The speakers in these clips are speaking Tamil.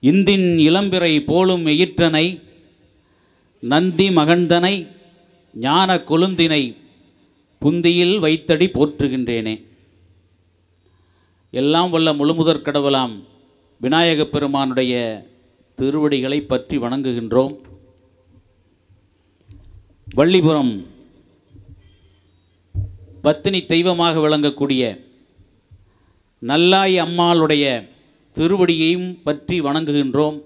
இந்தின் இளம்பிறை போலும் எயிற்றனை நந்தி மகந்தனை ஞான கொழுந்தினை புந்தியில் வைத்தடி போற்றுகின்றேனே. எல்லாம் வல்ல முழுமுதற் கடவுளாம் விநாயகப் பெருமானுடைய திருவடிகளை பற்றி வணங்குகின்றோம். வள்ளிபுரம் பத்தினி தெய்வமாக விளங்கக்கூடிய நல்லாய் அம்மாளுடைய திருவடியையும் பற்றி வணங்குகின்றோம்.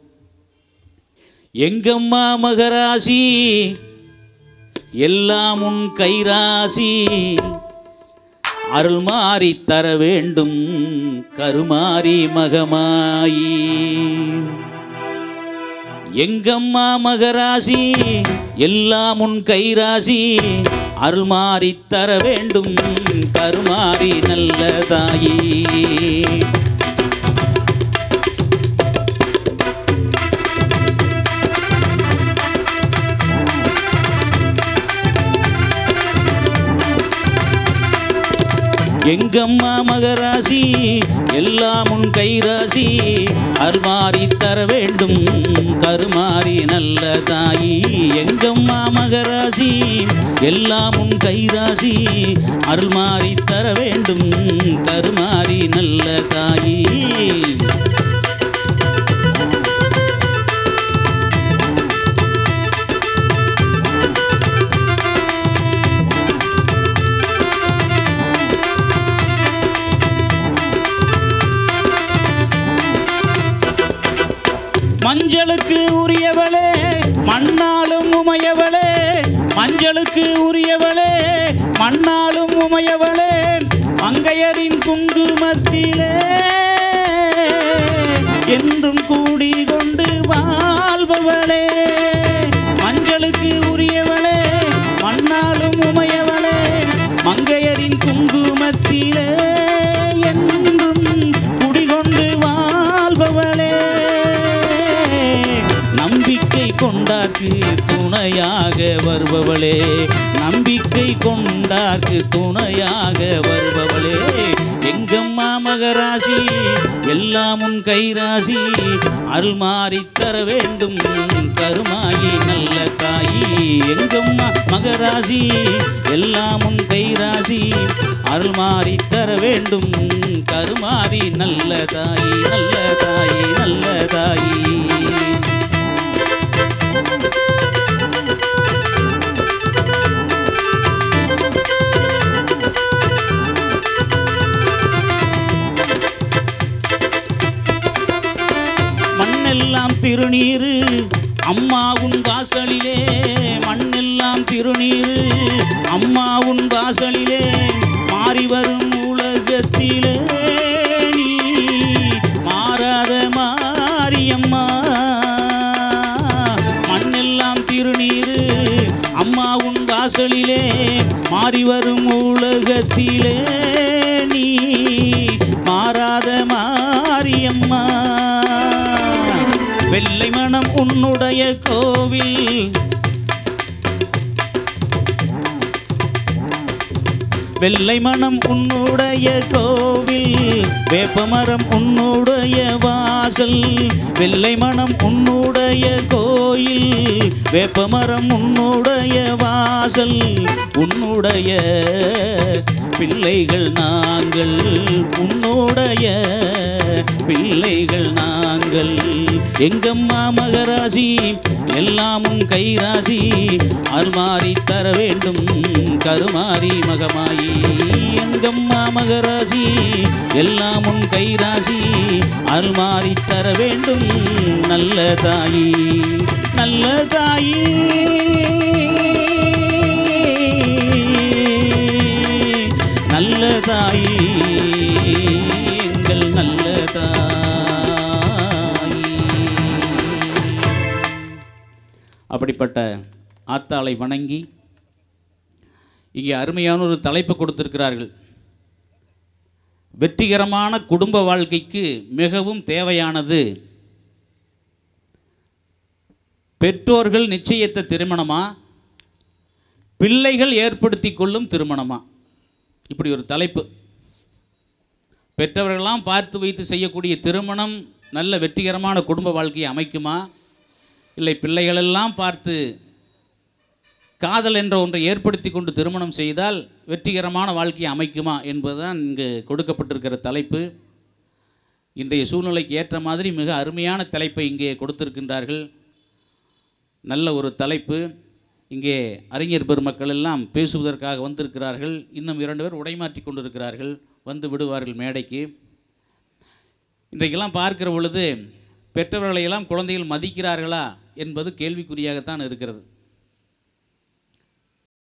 எங்கம்மா மகராசி? எல்லாம் உன் கைராசி. அருள் மாறி தர வேண்டும் கருமாறி மகமாயி. எங்கம்மா மகராசி? எல்லாம் உன் கைராசி. அருள் மாறி தர வேண்டும் கருமாறி நல்ல தாயி எங்கம்மா மகராசி? எல்லாம் உன் கைராசி. அருமாறி தர வேண்டும். கருமாறி நல்ல தாயி. எங்கம்மா மகராசி? எல்லாம் உன் கைராசி. அருள்மாறி தர வேண்டும். கருமாறி நல்ல தாயி. மஞ்சளுக்கு உரியவளே மண்ணாலும் உமையவளே. மஞ்சளுக்கு உரியவளே மண்ணாலும் உமையவளே. மங்கையரின் குங்குமத்திலே என்றும் கூடி கொண்டு வாழ்பவளே. நம்பிக்கை கொண்டார்க்கு துணையாக வருபவளே. நம்பிக்கை கொண்டார்க்கு துணையாக வருபவளே. எங்கம்மா மகராசி? எல்லாம் உன் கைராசி. அருள் மாறி தர வேண்டும். கருமாயி நல்ல தாயி. எங்கம்மா மகராசி? எல்லாம் உன் கைராசி. அருள் மாறி தர வேண்டும். கருமாறி நல்ல தாயி நல்ல தாயி நல்ல தாயி. மண்ணெல்லாம் திருநீரு அம்மா உன் வாசலிலே. மண்ணெல்லாம் திருநீரு அம்மா உன் வாசலிலே. மாறி வரும் உலகத்திலே. வாசலிலே மாறி வரும் உலகத்திலே நீ மாறாத மாரியம்மா. வெள்ளை மனம் உன்னுடைய கோவில் வெள்ளை மனம் உன்னுடைய கோவில் வேப்பமரம் உன்னுடைய வாசல். வெள்ளை மனம் உன்னுடைய கோயில் வேப்பமரம் உன்னுடைய வாசல். உன்னுடைய பிள்ளைகள் நாங்கள் உன்னுடைய எங்கம்மா மகராசி எல்லாமும் கைராசி அருமாறி தர வேண்டும் கருமாறி மகமாயி. எங்கம்மா மகராசி எல்லாமும் கைராசி அருமாறி தர வேண்டும் நல்ல தாயி. நல்ல தாயி. அப்படிப்பட்ட ஆத்தாளை வணங்கி இங்கே அருமையான ஒரு தலைப்பு கொடுத்திருக்கிறார்கள். வெற்றிகரமான குடும்ப வாழ்க்கைக்கு மிகவும் தேவையானது பெற்றோர்கள் நிச்சயித்த திருமணமா? பிள்ளைகள் ஏற்படுத்தி கொள்ளும் திருமணமா? இப்படி ஒரு தலைப்பு. பெற்றவர்களெல்லாம் பார்த்து வைத்து செய்யக்கூடிய திருமணம் நல்ல வெற்றிகரமான குடும்ப வாழ்க்கையை அமைக்குமா? இல்லை பிள்ளைகளெல்லாம் பார்த்து காதல் என்ற ஒன்றை ஏற்படுத்தி கொண்டு திருமணம் செய்தால் வெற்றிகரமான வாழ்க்கையை அமைக்குமா என்பதுதான் இங்கு கொடுக்கப்பட்டிருக்கிற தலைப்பு. இன்றைய சூழ்நிலைக்கு ஏற்ற மாதிரி மிக அருமையான தலைப்பை இங்கே கொடுத்திருக்கின்றார்கள். நல்ல ஒரு தலைப்பு. இங்கே அறிஞர் பெருமக்கள் எல்லாம் பேசுவதற்காக வந்திருக்கிறார்கள். இன்னும் இரண்டு பேர் உடைமாற்றி கொண்டிருக்கிறார்கள். வந்து விடுவார்கள் மேடைக்கு. இன்றைக்கெல்லாம் பார்க்கிற பொழுது பெற்றவர்களையெல்லாம் குழந்தைகள் மதிக்கிறார்களா? என்பது கேள்விக்குறியாகத்தான் இருக்கிறது.